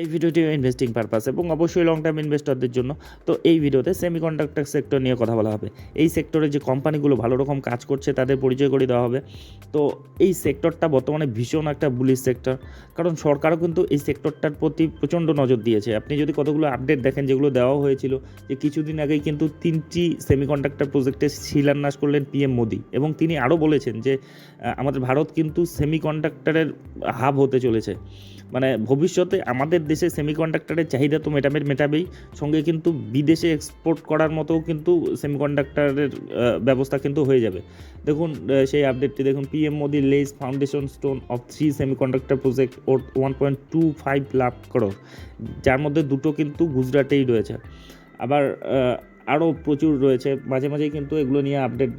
এই ভিডিওটি investing purpose এবং অবশ্যই লং টার্ম ইনভেস্টরদের জন্য। তো এই ভিডিওতে সেমিকন্ডাক্টর সেক্টর নিয়ে কথা বলা হবে। এই সেক্টরে যে কোম্পানিগুলো ভালো রকম কাজ করছে, তাদের পরিচয় করে দেওয়া হবে। তো এই সেক্টরটা বর্তমানে ভীষণ একটা বুলিশ সেক্টর কারণ সরকারও কিন্তু এই সেক্টরটার প্রতি প্রচণ্ড নজর দিয়েছে। আপনি যদি কতগুলো আপডেট দেখেন, যেগুলো দেওয়া হয়েছিল, যে কিছুদিন আগেই কিন্তু তিনটি সেমিকন্ডাক্টর প্রজেক্টের শিলান্যাস করলেন পিএম মোদি। এবং তিনি আরও বলেছেন যে আমাদের ভারত কিন্তু সেমিকন্ডাক্টরের হাব হতে চলেছে। মানে ভবিষ্যতে আমাদের দেশে সেমিকন্ডাক্টরের চাহিদা তো মেটাবে মেটাবেই। সঙ্গে কিন্তু বিদেশে এক্সপোর্ট করার মতো কিন্তু সেমিকন্ডাক্টরের ব্যবস্থা কিন্তু হয়ে যাবে। দেখুন সেই আপডেটটি দেখুন PM Modi lays foundation stone of three semiconductor project or one point two five lakh crore যার মধ্যে দুটো কিন্তু গুজরাটেই রয়েছে। আবার আরও প্রচুর রয়েছে। মাঝে মাঝেই কিন্তু এগুলো নিয়ে আপডেট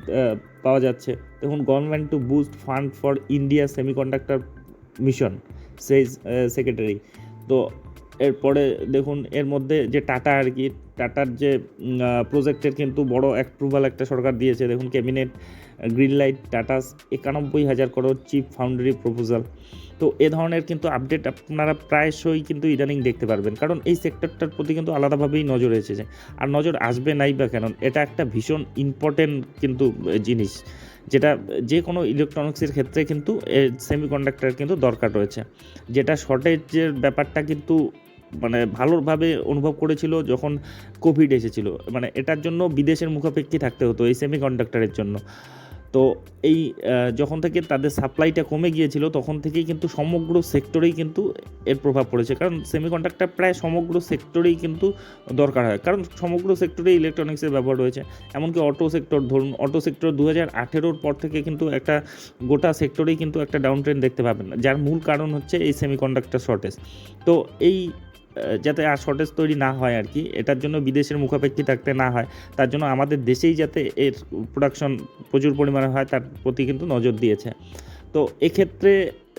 পাওয়া যাচ্ছে। দেখুন government to boost fund for India semiconductor mission, সেই সেক্রেটারি তো এরপরে দেখুন, এর মধ্যে যে টাটা আর কি, টাটার যে প্রজেক্টের কিন্তু বড় অ্যাপ্রুভাল একটা সরকার দিয়েছে। দেখুন ক্যাবিনেট গ্রিন লাইট টাটাস একানব্বই হাজার করোড় চিপ ফাউন্ডারি প্রপোজাল তো এ ধরনের কিন্তু আপডেট আপনারা প্রায়শই কিন্তু ইদানিং দেখতে পারবেন। কারণ এই সেক্টরটার প্রতি কিন্তু আলাদাভাবেই নজর এসেছে। আর নজর আসবে নাই বা কেন, এটা একটা ভীষণ ইম্পর্টেন্ট কিন্তু জিনিস। যেটা যে কোনো ইলেকট্রনিক্সের ক্ষেত্রে কিন্তু সেমি কন্ডাক্টার কিন্তু দরকার রয়েছে। যেটা শর্টেজের ব্যাপারটা কিন্তু মানে ভালোভাবে অনুভব করেছিল যখন কোভিড এসেছিল। মানে এটার জন্য বিদেশের মুখাপেক্ষি থাকতে হতো এই সেমি কন্ডাক্টারের জন্য। তো এই যখন থেকে তাদের সাপ্লাইটা কমে গিয়েছিল, তখন থেকেই কিন্তু সমগ্র সেক্টরেই কিন্তু এর প্রভাব পড়েছে। কারণ সেমিকন্ডাক্টর প্রায় সমগ্র সেক্টরেই কিন্তু দরকার হয়। কারণ সমগ্র সেক্টরে ইলেকট্রনিক্সের ব্যবহার রয়েছে। এমনকি অটো সেক্টর ধরুন অটো সেক্টর দু হাজার আঠেরোর পর থেকে কিন্তু একটা গোটা সেক্টরেই কিন্তু একটা ডাউন ট্রেন দেখতে পাবেন। যার মূল কারণ হচ্ছে এই সেমিকন্ডাক্টর শর্টেজ তো এই যাতে আর শর্টেজ তৈরি না হয় আর কি। এটার জন্য বিদেশের মুখাপেক্ষী থাকতে না হয়। তার জন্য আমাদের দেশেই যাতে এর প্রোডাকশন প্রচুর পরিমাণে হয়, তার প্রতি কিন্তু নজর দিয়েছে। তো এক্ষেত্রে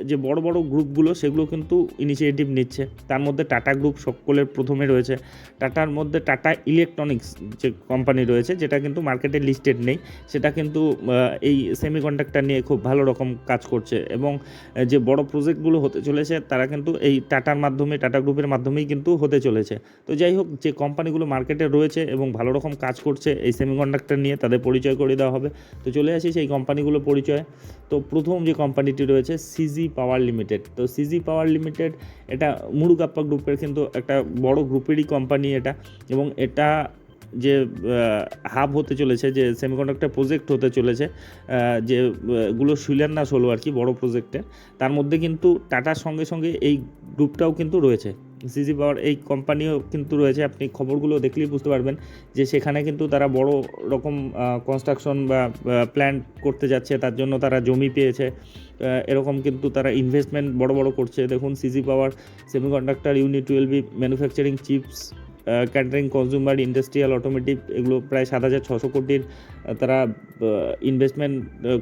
যে বড় বড় গ্রুপগুলো, সেগুলো কিন্তু ইনিশিয়েটিভ নিচ্ছে। তার মধ্যে টাটা গ্রুপ সকলের প্রথমে রয়েছে। টাটার মধ্যে টাটা ইলেকট্রনিক্স যে কোম্পানি রয়েছে, যেটা কিন্তু মার্কেটে লিস্টেড নেই, সেটা কিন্তু এই সেমিকন্ডাক্টর নিয়ে খুব ভালো রকম কাজ করছে। এবং যে বড় প্রজেক্টগুলো হতে চলেছে, তারা কিন্তু এই টাটার মাধ্যমে, টাটা গ্রুপের মাধ্যমেই কিন্তু হতে চলেছে। তো যাই হোক, যে কোম্পানিগুলো মার্কেটে রয়েছে এবং ভালো রকম কাজ করছে, এই সেমি সেমিকন্ডাক্টর নিয়ে তাদের পরিচয় করে দেওয়া হবে। তো চলে আসি সেই কোম্পানিগুলো পরিচয়। তো প্রথম যে কোম্পানিটি রয়েছে সিজি পাওয়ার লিমিটেড তো সিজি পাওয়ার লিমিটেড এটা মুরুগাপ্পা গ্রুপের কিন্তু একটা বড় গ্রুপেরই কোম্পানি এটা এবং এটা যে হাব হতে চলেছে, যে সেমিকন্ডাক্টর প্রজেক্ট হতে চলেছে যেগুলো শিলান্যাস হলো আর কি, বড় প্রজেক্টে তার মধ্যে কিন্তু টাটার সঙ্গে সঙ্গে এই গ্রুপটাও কিন্তু রয়েছে। সিজি পাওয়ার এই কোম্পানিও কিন্তু রয়েছে। আপনি খবরগুলো দেখলেই বুঝতে পারবেন যে সেখানে কিন্তু তারা বড় রকম কনস্ট্রাকশন বা প্ল্যান করতে যাচ্ছে। তার জন্য তারা জমি পেয়েছে। এরকম কিন্তু তারা ইনভেস্টমেন্ট বড় বড় করছে। দেখুন, CG power semiconductor unit টুয়েলভি manufacturing chips catering consumer industrial automotive এগুলো প্রায় সাত হাজার ছশো কোটির তারা ইনভেস্টমেন্ট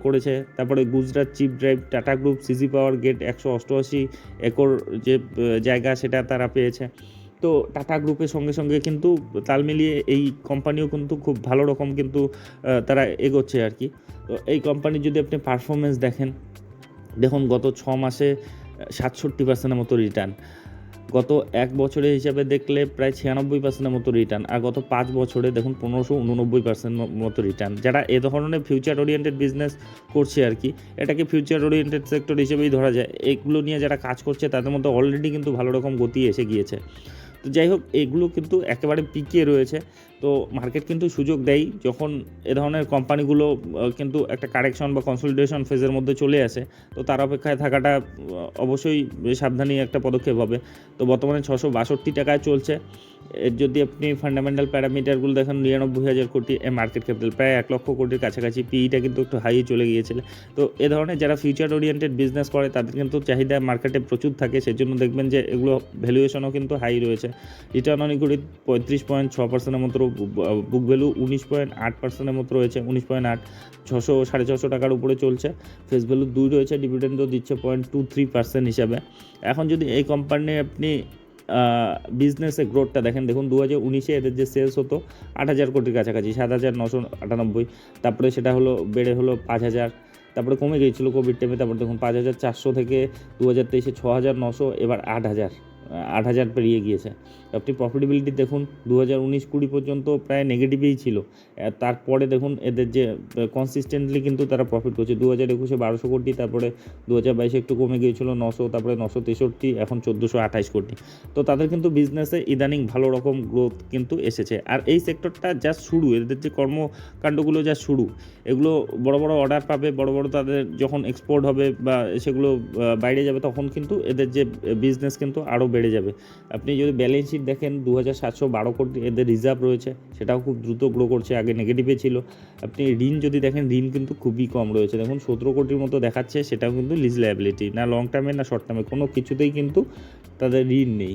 করেছে। তারপরে Gujarat chip drive Tata group CG power get একশো অষ্টআশি একর যে জায়গা সেটা তারা পেয়েছে। তো টাটা গ্রুপের সঙ্গে সঙ্গে কিন্তু তাল মিলিয়ে এই কোম্পানিও কিন্তু খুব ভালো রকম কিন্তু তারা এগোচ্ছে আর কি। তো এই কোম্পানির যদি আপনি পারফরমেন্স দেখেন, দেখুন গত ছ মাসে সাতষট্টি পার্সেন্টের মতো রিটার্ন গত এক বছরের হিসাবে দেখলে প্রায় ছিয়ানব্বই পার্সেন্টের মতো রিটার্ন আর গত পাঁচ বছরে দেখুন পনেরোশো উননব্বই পার্সেন্ট মতো রিটার্ন যারা এ ধরনের ফিউচার ওরিয়েন্টেড বিজনেস করছে আর কি, এটাকে ফিউচার ওরিয়েন্টেড সেক্টর হিসেবেই ধরা যায়। এগুলো নিয়ে যারা কাজ করছে, তাদের মধ্যে অলরেডি কিন্তু ভালো রকম গতি এসে গিয়েছে। তো যাই হোক, এগুলো কিন্তু একেবারে পিকিয়ে রয়েছে। তো মার্কেট কিন্তু সুযোগ দেয় যখন এ ধরনের কোম্পানিগুলো কিন্তু একটা কারেকশন বা কনসলিডেশন ফেজের মধ্যে চলে আসে। তো তার অপেক্ষায় থাকাটা অবশ্যই সাবধানী একটা পদক্ষেপ হবে। তো বর্তমানে ছশো বাষট্টি টাকায় চলছে। এর যদি আপনি ফান্ডামেন্টাল প্যারামিটারগুলো দেখেন, নিরানব্বই হাজার কোটি, এ মার্কেট ক্যাপিটাল প্রায় এক লক্ষ কোটির কাছাকাছি। পিইটা কিন্তু একটু হাই চলে গিয়েছিল। তো এ ধরনের যারা ফিউচার ওরিয়েন্টেড বিজনেস করে, তাদের কিন্তু চাহিদা মার্কেটে প্রচুর থাকে। সেজন্য দেখবেন যে এগুলো ভ্যালুয়েশনও কিন্তু হাই রয়েছে। রিটার্ন অন ইকুইটি পঁয়ত্রিশ পয়েন্ট ছ পার্সেন্টের মতো বুক ভ্যালু উনিশ পয়েন্ট আট পার্সেন্টের মতো রয়েছে, উনিশ পয়েন্ট আট ছশো সাড়ে ছশো টাকার উপরে চলছে। ফেস ভ্যালু দুই রয়েছে ডিভিডেন্ডও দিচ্ছে পয়েন্ট টু থ্রি পার্সেন্ট হিসাবে। এখন যদি এই কোম্পানি আপনি বিজনেসে গ্রোথটা দেখেন, দেখুন দু হাজার উনিশে এদের যে সেলস হতো, আট হাজার কোটির কাছাকাছি, সাত হাজার নশো আটানব্বই। তারপরে সেটা হলো, বেড়ে হলো পাঁচ হাজার। তারপরে কমে গিয়েছিল কোভিড টাইমে তারপর দেখুন পাঁচ হাজার চারশো থেকে দু হাজার তেইশে ছ হাজার নশো, এবার আট হাজার। আট হাজার পেরিয়ে গিয়েছে। আপনি প্রফিটেবিলিটি দেখুন দু হাজার উনিশ কুড়ি পর্যন্ত প্রায় নেগেটিভেই ছিল। তারপরে দেখুন এদের যে কনসিস্টেন্টলি কিন্তু তারা প্রফিট করছে। দু হাজার একুশে বারোশো কোটি, তারপরে দু হাজার বাইশে একটু কমে গিয়েছিল নশো, তারপরে নশো তেষট্টি, এখন চোদ্দোশো আঠাশ কোটি। তো তাদের কিন্তু বিজনেসে ইদানিং ভালো রকম গ্রোথ কিন্তু এসেছে। আর এই সেক্টরটা যা শুরু, এদের যে কর্মকাণ্ডগুলো যা শুরু, এগুলো বড় বড় অর্ডার পাবে, বড় বড় তাদের যখন এক্সপোর্ট হবে বা সেগুলো বাইরে যাবে, তখন কিন্তু এদের যে বিজনেস কিন্তু আরও বেড়ে যাবে। আপনি যদি ব্যালেন্স শিট দেখেন দু হাজার সাতশো বারো কোটি এদের রিজার্ভ রয়েছে, সেটাও খুব দ্রুত গ্রো করছে, আগে নেগেটিভে ছিল। আপনি ঋণ যদি দেখেন, ঋণ কিন্তু খুবই কম রয়েছে। দেখুন, সতেরো কোটির মতো দেখাচ্ছে, সেটাও কিন্তু লিজ লায়াবিলিটি না লং টার্মে না শর্ট টার্মে কোনো কিছুতেই কিন্তু তাদের ঋণ নেই।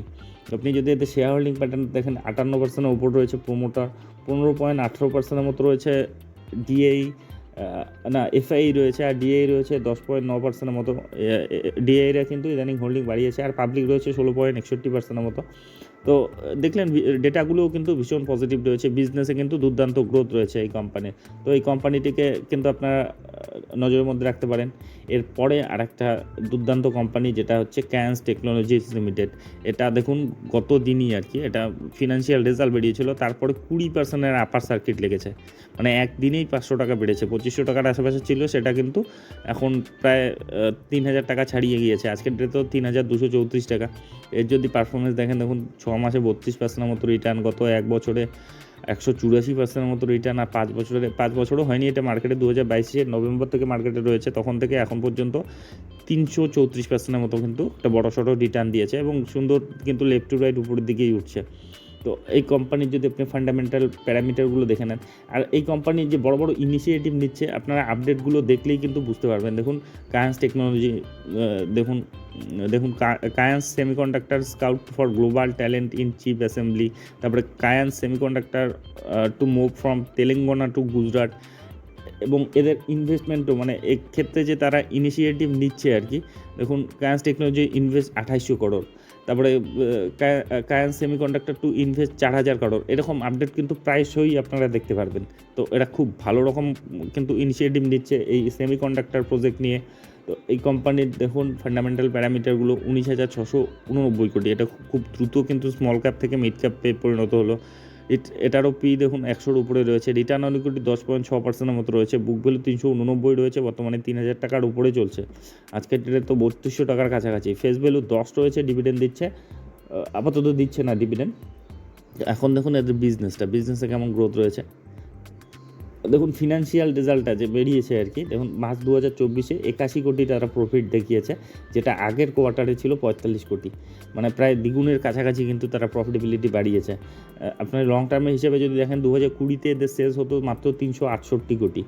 আপনি যদি এতে শেয়ার হোল্ডিং প্যাটার্ন দেখেন, আটান্ন পার্সেন্টের উপর রয়েছে প্রোমোটার পনেরো পয়েন্ট আঠেরো পার্সেন্টের মতো রয়েছে ডিএই না এফআই রয়েছে আর ডিআই রয়েছে দশ পয়েন্ট ন পার্সেন্টের মতো। ডিআইরা কিন্তু ইদানিং হোল্ডিং বাড়িয়েছে আর পাবলিক রয়েছে ষোলো পয়েন্ট একষট্টি পার্সেন্টের মতো। তো, দেখলেন ডেটাগুলোও কিন্তু ভীষণ পজিটিভ রয়েছে। বিজনেসে কিন্তু দুর্দান্ত গ্রোথ রয়েছে এই কোম্পানির তো এই কোম্পানিটিকে কিন্তু আপনারা নজরের মধ্যে রাখতে পারেন। এরপরে আরেকটা দুর্দান্ত কোম্পানি যেটা হচ্ছে ক্যান্স টেকনোলজিস লিমিটেড এটা দেখুন, গত দিনই আর কি, এটা ফিনান্সিয়াল রেজাল্ট বেরিয়েছিল। তারপরে কুড়ি পার্সেন্টের আপার সার্কিট লেগেছে। মানে একদিনেই পাঁচশো টাকা বেড়েছে। পঁচিশশো টাকার আশেপাশে ছিল, সেটা কিন্তু এখন প্রায় তিন হাজার টাকা ছাড়িয়ে গিয়েছে। আজকের ডেটে তো তিন হাজার দুশো চৌত্রিশ টাকা। এর যদি পারফরমেন্স দেখেন, দেখুন, ছ মাসে বত্রিশ পার্সেন্টের মতো রিটার্ন গত এক বছরে একশো চুরাশি পার্সেন্টের মতো রিটার্ন আর পাঁচ বছরে, পাঁচ বছরও হয়নি এটা মার্কেটে দু হাজার বাইশে নভেম্বর থেকে মার্কেটে রয়েছে, তখন থেকে এখন পর্যন্ত তিনশো চৌত্রিশ পার্সেন্টের মতো কিন্তু একটা বড়ো সড়ো রিটার্ন দিয়েছে এবং সুন্দর কিন্তু লেফট টু রাইট উপরের দিকেই উঠছে। তো এই কোম্পানির যদি আপনি ফান্ডামেন্টাল প্যারামিটারগুলো দেখে নেন, আর এই কোম্পানির যে বড় বড় ইনিশিয়েটিভ নিচ্ছে, আপনারা আপডেটগুলো দেখলেই কিন্তু বুঝতে পারবেন। দেখুন কায়ান্স টেকনোলজি দেখুন দেখুন Kaynes semiconductor scout for global talent in chip assembly তারপরে Kaynes semiconductor to move from Telangana to Gujarat এবং এদের ইনভেস্টমেন্টও মানে এক্ষেত্রে যে তারা ইনিশিয়েটিভ নিচ্ছে আর কি, দেখুন কায়ান্স টেকনোলজি ইনভেস্ট আঠাইশশো করোড় তারপরে কায়ান সেমিকন্ডাক্টর টু ইনভেস্ট চার হাজার কারোর এরকম আপডেট কিন্তু প্রায়শই আপনারা দেখতে পারবেন। তো এরা খুব ভালো রকম কিন্তু ইনিশিয়েটিভ নিচ্ছে এই সেমিকন্ডাক্টর প্রজেক্ট নিয়ে। তো এই কোম্পানির দেখুন ফান্ডামেন্টাল প্যারামিটারগুলো উনিশ হাজার ছশো উননব্বই কোটি। এটা খুব দ্রুত কিন্তু স্মল ক্যাপ থেকে মিড ক্যাপে পরিণত হলো। এটারও পি দেখুন একশোর উপরে রয়েছে। রিটার্ন অন ইকুইটি দশ পয়েন্ট ছ পার্সেন্টের মতো রয়েছে। বুক ভ্যালু তিনশো উননব্বই রয়েছে। বর্তমানে তিন হাজার টাকার উপরে চলছে। আজকের ডেটে তো বত্রিশশো টাকার কাছাকাছি। ফেস ভ্যালু দশ রয়েছে ডিভিডেন্ড দিচ্ছে। আপাতত দিচ্ছে না ডিভিডেন্ড এখন দেখুন এদের বিজনেসটা বিজনেসে কেমন গ্রোথ রয়েছে? দেখুন ফিনান্সিয়াল রেজাল্টটা যে বেরিয়েছে আর কি, দেখুন, মার্চ দু হাজার চব্বিশে একাশি কোটি তারা প্রফিট দেখিয়েছে, যেটা আগের কোয়ার্টারে ছিল পঁয়তাল্লিশ কোটি। মানে প্রায় দ্বিগুণের কাছাকাছি কিন্তু তারা প্রফিটেবিলিটি বাড়িয়েছে। আপনার লং টার্মে হিসেবে যদি দেখেন দু হাজার কুড়িতে এদের সেলস হতো মাত্র তিনশো আটষট্টি কোটি।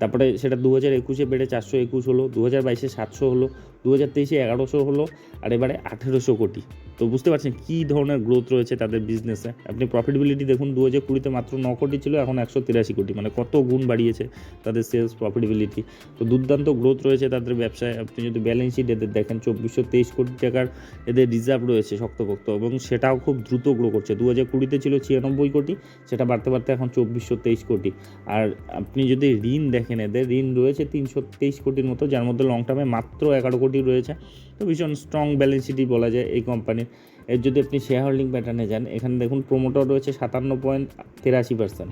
তারপরে সেটা দু হাজার একুশে বেড়ে চারশো একুশ হলো দু হাজার বাইশে সাতশো হলো দু হাজার তেইশে এগারোশো হলো আর এবারে আঠেরোশো কোটি। তো বুঝতে পারছেন কী ধরনের গ্রোথ রয়েছে তাদের বিজনেসে আপনি প্রফিটেবিলিটি দেখুন দু হাজার কুড়িতে মাত্র ন কোটি ছিল, এখন একশো তিরাশি কোটি। মানে কত গুণ বাড়িয়েছে তাদের সেলস প্রফিটেবিলিটি তো দুর্দান্ত গ্রোথ রয়েছে তাদের ব্যবসায়। আপনি যদি ব্যালেন্স শিট এদের দেখেন, চব্বিশশো তেইশ কোটি টাকার এদের রিজার্ভ রয়েছে শক্তপোক্ত এবং সেটাও খুব দ্রুত গ্রো করছে। দু হাজার কুড়িতে ছিল ছিয়ানব্বই কোটি, সেটা বাড়তে বাড়তে এখন চব্বিশশো তেইশ কোটি। আর আপনি যদি ঋণ দেখেন এদের, ঋণ রয়েছে তিনশো তেইশ কোটির মতো, যার মধ্যে লং টার্মে মাত্র এগারো কোটি রয়েছে। তো ভীষণ স্ট্রং ব্যালেন্স শিটই বলা যায় এই কোম্পানির এর যদি আপনি শেয়ার হোল্ডিং প্যাটার্নে যান, এখানে দেখুন প্রোমোটার রয়েছে সাতান্ন পয়েন্ট তেরাশি পার্সেন্ট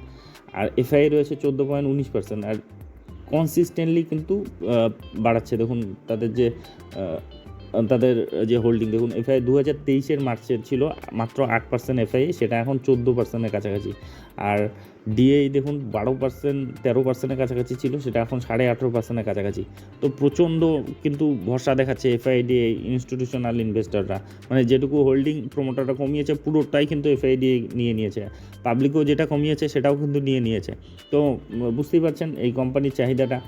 আর এফআই রয়েছে চোদ্দ পয়েন্ট উনিশ পার্সেন্ট আর কনসিস্টেন্টলি কিন্তু বাড়াচ্ছে। দেখুন তাদের যে তাদের যে হোল্ডিং দেখুন এফআই দু হাজার তেইশের মার্চের ছিল, মাত্র আট পার্সেন্ট এফআই সেটা এখন চোদ্দ পার্সেন্টের কাছাকাছি। আর ডিএই দেখুন, বারো পার্সেন্ট তেরো পার্সেন্টের কাছাকাছি ছিল, সেটা এখন সাড়ে আঠেরো পার্সেন্টের কাছাকাছি। তো প্রচণ্ড কিন্তু ভরসা দেখাচ্ছে এফআইডিএ ইনস্টিটিউশনাল ইনভেস্টররা মানে যেটুকু হোল্ডিং প্রোমোটাররা কমিয়েছে, পুরোটাই কিন্তু এফআইডিএ নিয়ে নিয়েছে। পাবলিকও যেটা কমিয়েছে, সেটাও কিন্তু নিয়ে নিয়েছে। তো বুঝতেই পারছেন, এই কোম্পানির চাহিদাটা।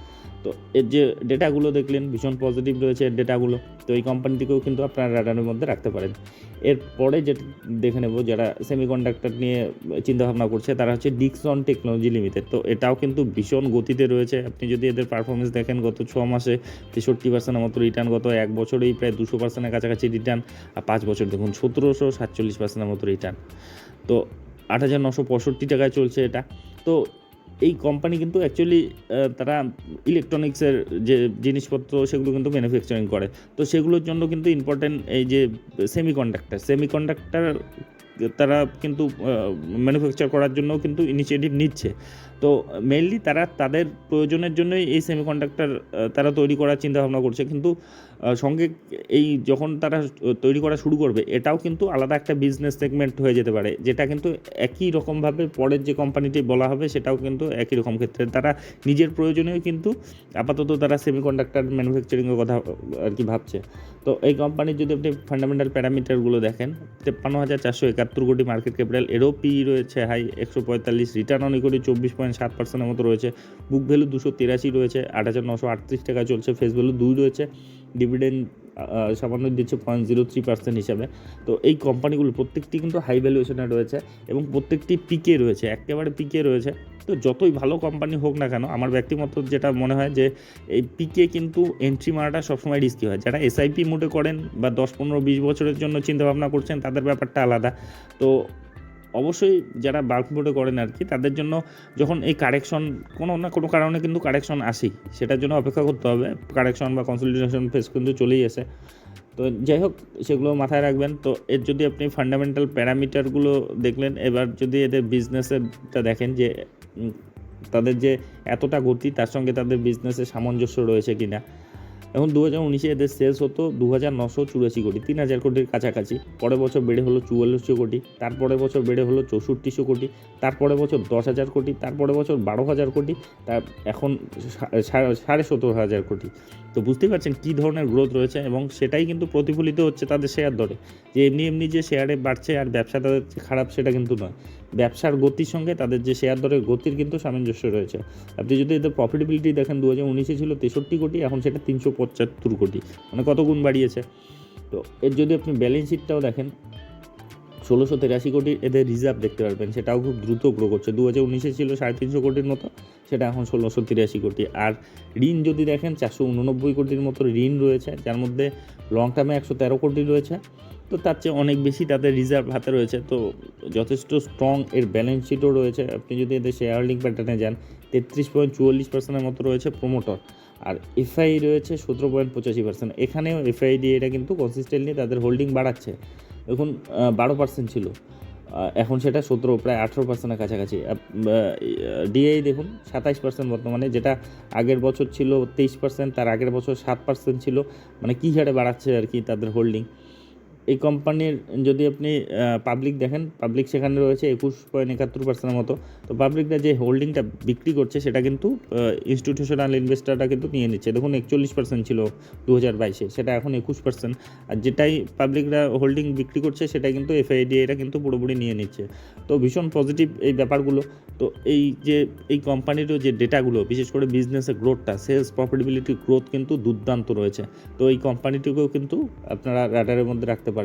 তো এর যে ডেটাগুলো দেখলেন, ভীষণ পজিটিভ রয়েছে এর ডেটাগুলো। তো এই কোম্পানি থেকেও কিন্তু আপনারা রাডারের মধ্যে রাখতে পারেন। এরপরে যেটা দেখে নেব, যারা সেমি সেমিকন্ডাক্টর নিয়ে চিন্তাভাবনা করছে, তারা হচ্ছে ডিকসন টেকনোলজি লিমিটেড তো এটাও কিন্তু ভীষণ গতিতে রয়েছে। আপনি যদি এদের পারফরমেন্স দেখেন, গত ছ মাসে তেষট্টি পার্সেন্টের মতো রিটার্ন গত এক বছরেই প্রায় দুশো পার্সেন্টের কাছাকাছি রিটার্ন আর পাঁচ বছর দেখুন, সতেরোশো সাতচল্লিশ পার্সেন্টের মতো রিটার্ন তো আট হাজার নশো পঁয়ষট্টি টাকায় চলছে এটা। তো এই কোম্পানি কিন্তু অ্যাকচুয়ালি তারা ইলেকট্রনিক্সের যে জিনিসপত্র সেগুলো কিন্তু ম্যানুফ্যাকচারিং করে। তো সেগুলোর জন্য কিন্তু ইম্পর্টেন্ট এই যে সেমি কন্ডাক্টার সেমি কন্ডাক্টার তারা কিন্তু ম্যানুফ্যাকচার করার জন্য কিন্তু ইনিশিয়েটিভ নিচ্ছে। তো মেনলি তারা তাদের প্রয়োজনের জন্যই এই সেমিকন্ডাক্টর তারা তৈরি করার চিন্তা ভাবনা করছে। কিন্তু সঙ্গে এই যখন তারা তৈরি করা শুরু করবে, এটাও কিন্তু আলাদা একটা বিজনেস সেগমেন্ট হয়ে যেতে পারে, যেটা কিন্তু একই রকমভাবে পরের যে কোম্পানিটি বলা হবে, সেটাও কিন্তু একই রকম ক্ষেত্রে। তারা নিজের প্রয়োজনেও কিন্তু আপাতত তারা সেমিকন্ডাক্টর ম্যানুফ্যাকচারিংয়ের কথা আর কি ভাবছে। তো এই কোম্পানির যদি আপনি ফান্ডামেন্টাল প্যারামিটারগুলো দেখেন, তেপ্পান্ন হাজার চারশো একাত্তর কোটি মার্কেট ক্যাপিটাল এরও পি রয়েছে হাই একশো পঁয়তাল্লিশ রিটার্ন অন ইকুইটি চব্বিশ পয়েন্ট সাত পার্সেন্টের মতো রয়েছে বুক ভ্যালু দুশো তিরাশি রয়েছে, আট হাজার নশো আটত্রিশ টাকা চলছে ফেস ভ্যালু দুই রয়েছে। ডিভিডেন্ড সামান্য দিচ্ছে পয়েন্ট জিরো থ্রি পার্সেন্ট হিসাবে। তো এই কোম্পানিগুলো প্রত্যেকটি কিন্তু হাই ভ্যালুয়েশনে রয়েছে এবং প্রত্যেকটি পিকে রয়েছে, একেবারে পিকে রয়েছে। তো যতই ভালো কোম্পানি হোক না কেন, আমার ব্যক্তিগত যেটা মনে হয় যে, এই পিকে কিন্তু এন্ট্রি মারাটা সবসময় রিস্কি হয়। যারা এসআইপি মোডে করেন বা দশ, পনেরো, বিশ বছরের জন্য চিন্তাভাবনা করছেন, তাদের ব্যাপারটা আলাদা। তো অবশ্যই যারা বাল্ক মোডে করেন আর কি তাদের জন্য যখন এই কারেকশন কোনো না কোনো কারণে কিন্তু কারেকশন আসেই, সেটার জন্য অপেক্ষা করতে হবে। কারেকশন বা কনসলিডেশন ফেস কিন্তু চলেই আসে। তো যাই হোক, সেগুলো মাথায় রাখবেন। তো এর যদি আপনি ফান্ডামেন্টাল প্যারামিটারগুলো দেখলেন, এবার যদি এদের বিজনেসেরটা দেখেন যে তাদের যে এতটা গতি, তার সঙ্গে তাদের বিজনেসের সামঞ্জস্য রয়েছে কিনা। এখন দু হাজার উনিশে এদের সেলস হতো দু হাজার নশো চুরাশি কোটি তিন হাজার কোটির কাছাকাছি। পরের বছর বেড়ে হলো চুয়াল্লিশশো কোটি, তারপরের বছর বেড়ে হলো চৌষট্টিশো কোটি, তারপরের বছর দশ হাজার কোটি, তারপরের বছর বারো হাজার কোটি তার এখন সাড়ে সতেরো হাজার কোটি। তো বুঝতেই পারছেন কী ধরনের গ্রোথ রয়েছে এবং সেটাই কিন্তু প্রতিফলিত হচ্ছে তাদের শেয়ার দরে। যে এমনি এমনি যে শেয়ারে বাড়ছে আর ব্যবসা তাদের খারাপ সেটা কিন্তু নয়। ব্যবসার গতির সঙ্গে তাদের যে শেয়ার দরের গতির কিন্তু সামঞ্জস্য রয়েছে। আপনি যদি এদের প্রফিটেবিলিটি দেখেন দু হাজার উনিশে ছিল তেষট্টি কোটি, এখন সেটা তিনশো পঁচাত্তর কোটি মানে কত গুণ বাড়িয়েছে? তো এর যদি আপনি ব্যালেন্স শিটটাও দেখেন, ষোলোশো তেরাশি কোটি এদের রিজার্ভ দেখতে পারবেন, সেটাও খুব দ্রুত গ্রো করছে। দু হাজার উনিশে ছিল সাড়ে তিনশো কোটির মতো, সেটা এখন ষোলোশো তিরাশি কোটি। আর ঋণ যদি দেখেন, চারশো উননব্বই কোটির মতো ঋণ রয়েছে, যার মধ্যে লং টার্মে একশো তেরো কোটি রয়েছে। তো তার চেয়ে অনেক বেশি তাদের রিজার্ভ হাতে রয়েছে। তো যথেষ্ট স্ট্রং এর ব্যালেন্স শিটও রয়েছে। আপনি যদি এদের শেয়ার হোল্ডিং প্যাটার্নে যান, তেত্রিশ পয়েন্ট চুয়াল্লিশ পার্সেন্টের মতো রয়েছে প্রোমোটর আর এফআই রয়েছে সতেরো পয়েন্ট পঁচাশি পার্সেন্ট এখানেও এফআই দিয়ে এটা কিন্তু কনসিস্টেন্টলি তাদের হোল্ডিং বাড়াচ্ছে। দেখুন বারো পার্সেন্ট ছিল। এখন সেটা সতেরো, প্রায় আঠেরো পার্সেন্টের কাছাকাছি। ডিআই দেখুন, সাতাইশ পার্সেন্ট বর্তমানে, যেটা আগের বছর ছিল তেইশ পার্সেন্ট তার আগের বছর সাত পার্সেন্ট ছিল। মানে কী হারে বাড়াচ্ছে আর কি তাদের হোল্ডিং এই কোম্পানির যদি আপনি পাবলিক দেখেন পাবলিক সেখানে রয়েছে একুশ পয়েন্ট একাত্তর পার্সেন্টের মতো। তো পাবলিকরা যে হোল্ডিংটা বিক্রি করছে, সেটা কিন্তু ইনস্টিটিউশনাল ইনভেস্টাররা কিন্তু নিয়ে নিচ্ছে। দেখুন, একচল্লিশ পার্সেন্ট ছিল দু হাজার বাইশে, সেটা এখন একুশ পার্সেন্ট আর যেটাই পাবলিকরা হোল্ডিং বিক্রি করছে সেটা কিন্তু এফআইডি এটা কিন্তু পুরোপুরি নিয়ে নিচ্ছে। তো ভীষণ পজিটিভ এই ব্যাপারগুলো। তো এই যে, এই কোম্পানিরও যে ডেটাগুলো বিশেষ করে বিজনেসের গ্রোথটা সেলস প্রফিটেবিলিটি গ্রোথ কিন্তু দুর্দান্ত রয়েছে। তো এই কোম্পানিটিকেও কিন্তু আপনারা রাডারের মধ্যে রাখতে পারেন।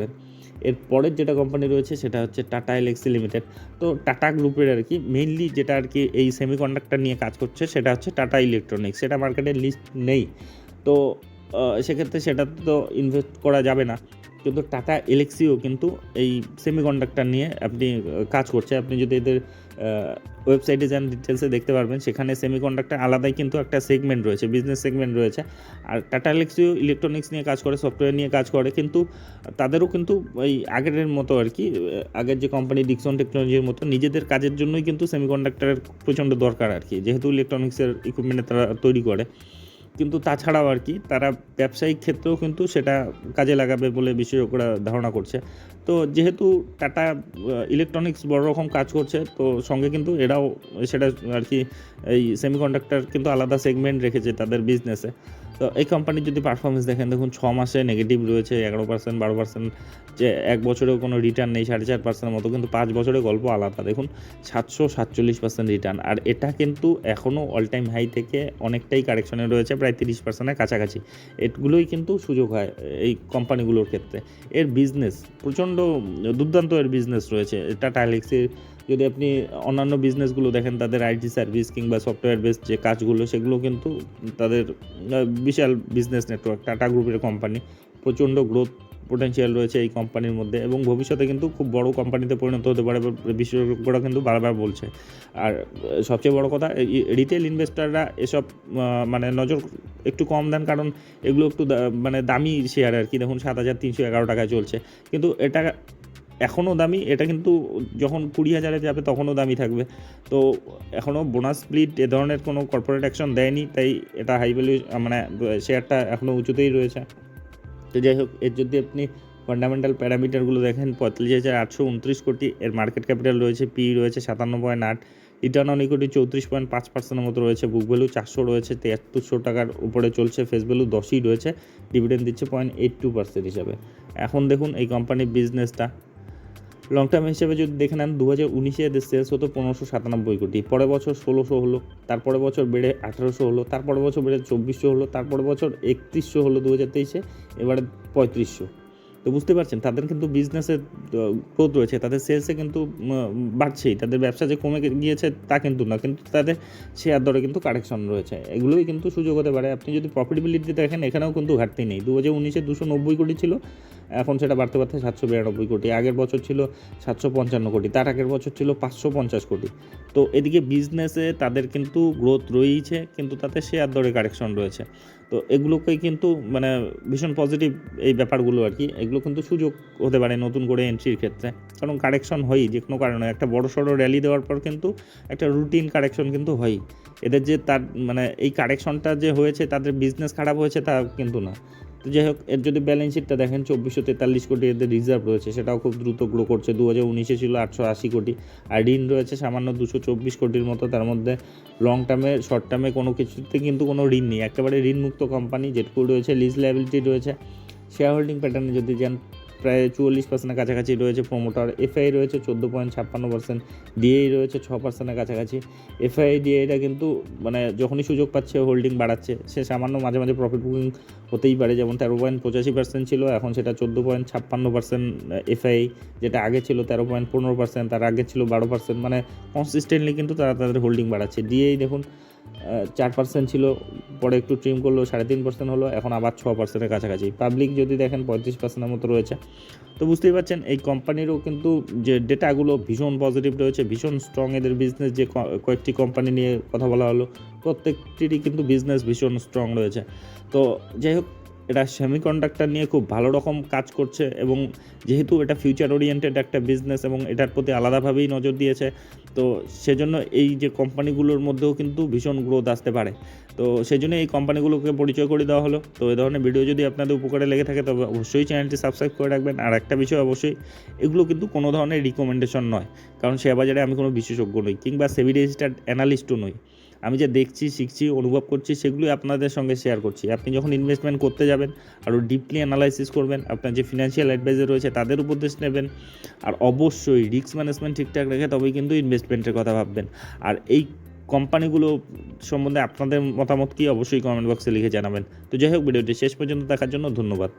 এর পরের যেটা কোম্পানি রয়েছে সেটা হচ্ছে টাটা এলএক্সি লিমিটেড তো টাটা গ্রুপের আর কি মেইনলি যেটা আর কি এই সেমি কন্ডাক্টার নিয়ে কাজ করছে সেটা হচ্ছে টাটা ইলেকট্রনিক্স সেটা মার্কেটে লিস্ট নেই। তো সেক্ষেত্রে সেটা তো ইনভেস্ট করা যাবে না। কিন্তু টাটা এলেক্সিও কিন্তু এই সেমি কন্ডাক্টার নিয়ে আপনি কাজ করছে। আপনি যদি এদের ওয়েবসাইটে যান ডিটেলসে দেখতে পারবেন, সেখানে সেমিকন্ডাক্টর আলাদাই কিন্তু একটা সেগমেন্ট রয়েছে বিজনেস সেগমেন্ট রয়েছে। আর টাটা ইলেকট্রিও ইলেকট্রনিক্স নিয়ে কাজ করে সফটওয়্যার নিয়ে কাজ করে, কিন্তু তাদেরও কিন্তু ওই আগের মতো আর কি আগের যে কোম্পানি ডিকসন টেকনোলজির মতো, নিজেদের কাজের জন্যই কিন্তু সেমিকন্ডাক্টরের প্রচণ্ড দরকার আর কি। যেহেতু ইলেকট্রনিক্সের ইকুইপমেন্টে তারা তৈরি করে। কিন্তু তাছাড়াও আর কি, তারা ব্যবসায়িক ক্ষেত্রেও কিন্তু সেটা কাজে লাগাবে বলে বিশেষজ্ঞরা ধারণা করছে। তো যেহেতু টাটা ইলেকট্রনিক্স বড় রকম কাজ করছে, তো সঙ্গে কিন্তু এরাও সেটা আর কি এই সেমিকন্ডাক্টর কিন্তু আলাদা সেগমেন্ট রেখেছে তাদের বিজনেসে তো এই কোম্পানির যদি পারফরমেন্স দেখেন, দেখুন ছ মাসে নেগেটিভ রয়েছে, এগারো পার্সেন্ট বারো পার্সেন্ট যে এক বছরেও কোনো রিটার্ন নেই, সাড়ে চার পার্সেন্টের মতো, কিন্তু পাঁচ বছরে গল্প আলাদা। দেখুন, সাতশো সাতচল্লিশ পার্সেন্ট রিটার্ন আর এটা কিন্তু এখনও অল টাইম হাই থেকে অনেকটাই কারেকশনে রয়েছে, প্রায় তিরিশ পার্সেন্টের কাছাকাছি। এগুলোই কিন্তু সুযোগ হয় এই কোম্পানিগুলোর ক্ষেত্রে। এর বিজনেস প্রচণ্ড দুর্দান্ত এর বিজনেস রয়েছে। টাটা অ্যালেক্সির যদি আপনি অন্যান্য বিজনেসগুলো দেখেন, তাদের আইটি সার্ভিস কিংবা সফটওয়্যার বেস যে কাজগুলো, সেগুলো কিন্তু তাদের বিশাল বিজনেস নেটওয়ার্ক টাটা গ্রুপের কোম্পানি প্রচণ্ড গ্রোথ পোটেনশিয়াল রয়েছে এই কোম্পানির মধ্যে এবং ভবিষ্যতে কিন্তু খুব বড় কোম্পানিতে পরিণত হতে পারে বিশেষজ্ঞরা কিন্তু বারবার বলছে। আর সবচেয়ে বড় কথা রিটেল ইনভেস্টাররা এসব মানে নজর একটু কম দেন, কারণ এগুলো একটু মানে দামি শেয়ার আর কি। দেখুন, সাত হাজার তিনশো এগারো টাকায় চলছে। কিন্তু এটা এখনও দামি, এটা কিন্তু যখন কুড়ি হাজারে যাবে তখনও দামি থাকবে। তো এখনও বোনাস স্প্লিট এ ধরনের কোনো কর্পোরেট অ্যাকশন দেয়নি, তাই এটা হাই ভ্যালু মানে শেয়ারটা এখনও উঁচুতেই রয়েছে। তো যাই হোক, এর যদি আপনি ফান্ডামেন্টাল প্যারামিটারগুলো দেখেন, পঁয়তাল্লিশ হাজার আটশো উনত্রিশ কোটি, এর মার্কেট ক্যাপিটাল রয়েছে পি রয়েছে সাতান্ন পয়েন্ট আট রিটার্ন অন ইকুইটি চৌত্রিশ পয়েন্ট পাঁচ পার্সেন্টের মতো রয়েছে বুক ভ্যালু চারশো রয়েছে, তিয়াত্তরশো টাকার উপরে চলছে ফেস ভ্যালু দশই রয়েছে ডিভিডেন্ড দিচ্ছে পয়েন্ট এইট টু পার্সেন্ট হিসাবে। এখন দেখুন এই কোম্পানির বিজনেসটা লং টার্ম হিসেবে যদি দেখে নেন দু হাজার উনিশে এদের সেলস হতো পনেরোশো সাতানব্বই কোটি। পরের বছর ষোলোশো হলো তারপরে বছর বেড়ে আঠারোশো হলো তারপরে বছর বেড়ে চব্বিশশো হলো তারপরে বছর একত্রিশশো হলো দু হাজার তেইশে, এবারে পঁয়ত্রিশশো। তো বুঝতে পারছেন, তাদের কিন্তু বিজনেসের গ্রোথ রয়েছে, তাদের সেলসে কিন্তু বাড়ছেই, তাদের ব্যবসা যে কমে গিয়েছে তা কিন্তু না, কিন্তু তাদের শেয়ার দরে কিন্তু কারেকশন রয়েছে। এগুলোই কিন্তু সুযোগ হতে পারে। আপনি যদি প্রফিটেবিলিটি দেখেন, এখানেও কিন্তু ঘাটতি নেই। দু হাজার উনিশে দুশো নব্বই কোটি ছিল এখন সেটা বাড়তে বাড়তে সাতশো বিরানব্বই কোটি। আগের বছর ছিল সাতশো পঞ্চান্ন কোটি, তার আগের বছর ছিল পাঁচশো পঞ্চাশ কোটি। তো এদিকে বিজনেসে তাদের কিন্তু গ্রোথ রয়েইছে, কিন্তু তাতে শেয়ার দরে কারেকশন রয়েছে। তো এগুলোকেই কিন্তু মানে ভীষণ পজিটিভ এই ব্যাপারগুলো আর কি। এগুলো কিন্তু সুযোগ হতে পারে নতুন করে এন্ট্রির ক্ষেত্রে। কারণ কারেকশন হয়ই যে কোনো কারণে। একটা বড় সড়ো র্যালি দেওয়ার পর কিন্তু একটা রুটিন কারেকশন কিন্তু হয়ই। এদের যে তার মানে এই কারেকশনটা যে হয়েছে, তাদের বিজনেস খারাপ হয়েছে তা কিন্তু না। তো যাই হোক, এর যদি ব্যালেন্স শিটটা দেখেন, চব্বিশশো তেতাল্লিশ কোটি এদের রিজার্ভ রয়েছে। সেটাও খুব দ্রুত গ্রো করছে। দু হাজার উনিশে ছিল আটশো আশি কোটি। আর ঋণ রয়েছে সামান্য দুশো চব্বিশ কোটির মতো। তার মধ্যে লং টার্মে শর্ট টার্মে কোনো কিছুতে কিন্তু কোনো ঋণ নেই। একেবারে ঋণমুক্ত কোম্পানি যেটুকু রয়েছে লিজ লাইবিলিটি রয়েছে। শেয়ার হোল্ডিং প্যাটার্নে যদি যান প্রায় চুয়াল্লিশ পার্সেন্টের কাছাকাছি রয়েছে প্রোমোটার এফআই রয়েছে চোদ্দ পয়েন্ট ছাপ্পান্ন পার্সেন্ট ডিএই রয়েছে ছ পার্সেন্টের কাছাকাছি। এফআই ডিএইটা কিন্তু মানে যখনই সুযোগ পাচ্ছে হোল্ডিং বাড়াচ্ছে। সে সামান্য মাঝে মাঝে প্রফিট বুকিং হতেই পারে, যেমন তেরো পয়েন্ট পঁচাশি পার্সেন্ট ছিল, এখন সেটা চোদ্দ পয়েন্ট ছাপ্পান্ন পার্সেন্ট এফআই যেটা আগে ছিল তেরো পয়েন্ট পনেরো পার্সেন্ট তার আগে ছিল বারো পার্সেন্ট মানে কনসিস্টেন্টলি কিন্তু তারা তাদের হোল্ডিং বাড়াচ্ছে। ডিএই দেখুন চার পার্সেন্ট ছিল, পরে একটু ট্রিম করল, সাড়ে তিন পার্সেন্ট হলো, এখন আবার ছ পার্সেন্টের কাছাকাছি। পাবলিক যদি দেখেন পঁয়ত্রিশ পার্সেন্টের মতো রয়েছে। তো বুঝতেই পারছেন, এই কোম্পানিরও কিন্তু যে ডেটাগুলো ভীষণ পজিটিভ রয়েছে, ভীষণ স্ট্রং এদের বিজনেস যে কয়েকটি কোম্পানি নিয়ে কথা বলা হলো, প্রত্যেকটিরই কিন্তু বিজনেস ভীষণ স্ট্রং রয়েছে। তো যাই হোক এটা সেমিকন্ডাক্টর নিয়ে খুব ভালো রকম কাজ করছে এবং যেহেতু এটা ফিউচার ওরিয়েন্টেড একটা বিজনেস এবং এটার প্রতি আলাদাভাবেই নজর দিয়েছে, তো সেজন্য এই যে কোম্পানিগুলোর মধ্যেও কিন্তু ভীষণ গ্রোথ আসতে পারে। তো সেই জন্য এই কোম্পানিগুলোকে পরিচয় করে দেওয়া হলো। তো এই ধরনের ভিডিও যদি আপনাদের উপকারে লেগে থাকে, তবে অবশ্যই চ্যানেলটি সাবস্ক্রাইব করে রাখবেন। আর একটা বিষয় অবশ্যই, এগুলো কিন্তু কোনো ধরনের রিকমেন্ডেশন নয়। কারণ শেয়ার বাজারে আমি কোনো বিশেষজ্ঞ নই, কিংবা সেভি রেজিস্টার্ড অ্যানালিস্টও নই। আমি যে দেখছি, শিখছি, অনুভব করছি, সেগুলোই আপনাদের সঙ্গে শেয়ার করছি। আপনি যখন ইনভেস্টমেন্ট করতে যাবেন, আরও ডিপলি অ্যানালাইসিস করবেন, আপনার যে ফিনান্সিয়াল অ্যাডভাইজার রয়েছে, তাদের উপদেশ নেবেন, আর অবশ্যই রিস্ক ম্যানেজমেন্ট ঠিকঠাক রেখে তবেই কিন্তু ইনভেস্টমেন্টের কথা ভাববেন। আর এই কোম্পানিগুলো সম্বন্ধে আপনাদের মতামত কি, অবশ্যই কমেন্ট বক্সে লিখে জানাবেন। তো যাই হোক ভিডিওটি শেষ পর্যন্ত দেখার জন্য ধন্যবাদ।